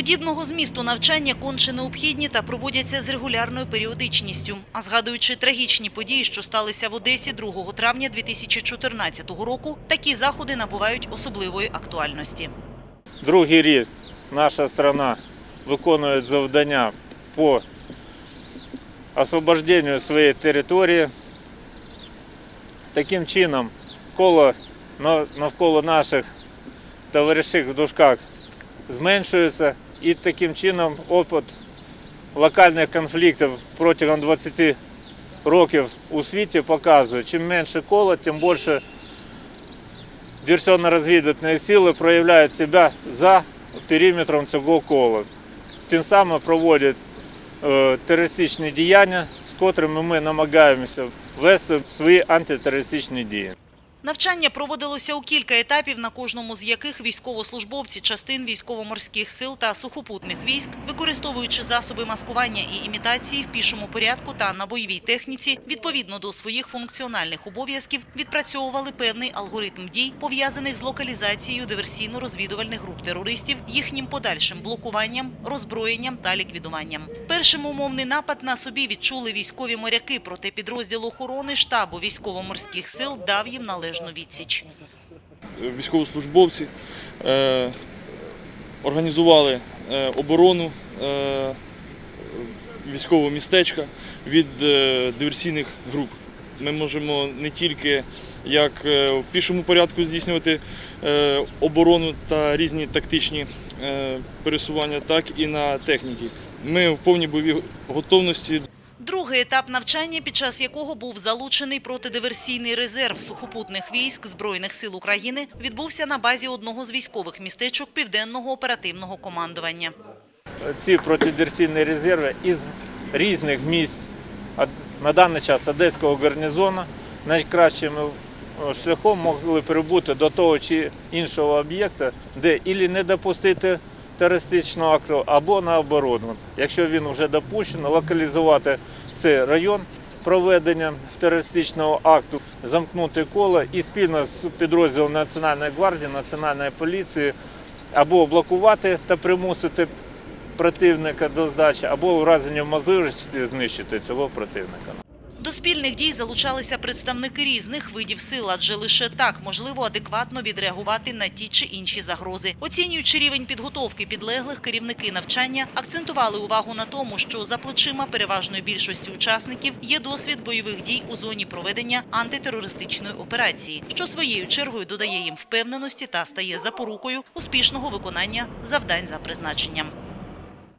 Подібного змісту навчання конче необхідні та проводяться з регулярною періодичністю. А згадуючи трагічні події, що сталися в Одесі 2 травня 2014 року, такі заходи набувають особливої актуальності. Другий рік наша страна виконує завдання по освобожденню своєї території. Таким чином, коло навколо наших товаришів в дужках зменшується і таким чином опит локальних конфліктів протягом 20 років у світі показує, чим менше коло, тим більше диверсійно-розвідувальні сили проявляють себе за периметром цього кола. Тим самим проводять е, терористичні діяння, з котрими ми намагаємося вести свої антитерористичні дії. Навчання проводилося у кілька етапів, на кожному з яких військовослужбовці частин військово-морських сил та сухопутних військ, використовуючи засоби маскування і імітації в пішому порядку та на бойовій техніці, відповідно до своїх функціональних обов'язків, відпрацьовували певний алгоритм дій, пов'язаних з локалізацією диверсійно-розвідувальних груп терористів, їхнім подальшим блокуванням, роззброєнням та ліквідуванням. Першим умовний напад на собі відчули військові моряки, проте підрозділ охорони штабу військово-морських сил дав їм належну відсіч. військовослужбовці е, організували е, оборону е, військового містечка від е, диверсійних груп. Ми можемо не тільки як е, в пішому порядку здійснювати е, оборону та різні тактичні е, пересування, так і на техніці. Ми в повній бойовій готовності Другий етап навчання, під час якого був залучений протидиверсійний резерв сухопутних військ Збройних сил України, відбувся на базі одного з військових містечок Південного оперативного командування. Ці протидиверсійні резерви із різних місць на даний час Одеського гарнізону найкращим е, шляхом могли прибути до того чи іншого об'єкта, де ілі не допустити терористичного акту, або наоборот. Якщо він вже допущено, локалізувати цей район проведення терористичного акту, замкнути коло і спільно з підрозділом Національної гвардії, Національної поліції або блокувати та примусити противника до здачі, або в разі неможливості знищити цього противника. До спільних дій залучалися представники різних видів сил, адже лише так можливо адекватно відреагувати на ті чи інші загрози. Оцінюючи рівень підготовки підлеглих, керівники навчання акцентували увагу на тому, що за плечима переважної більшості учасників є досвід бойових дій у зоні проведення антитерористичної операції, що своєю чергою додає їм впевненості та стає запорукою успішного виконання завдань за призначенням.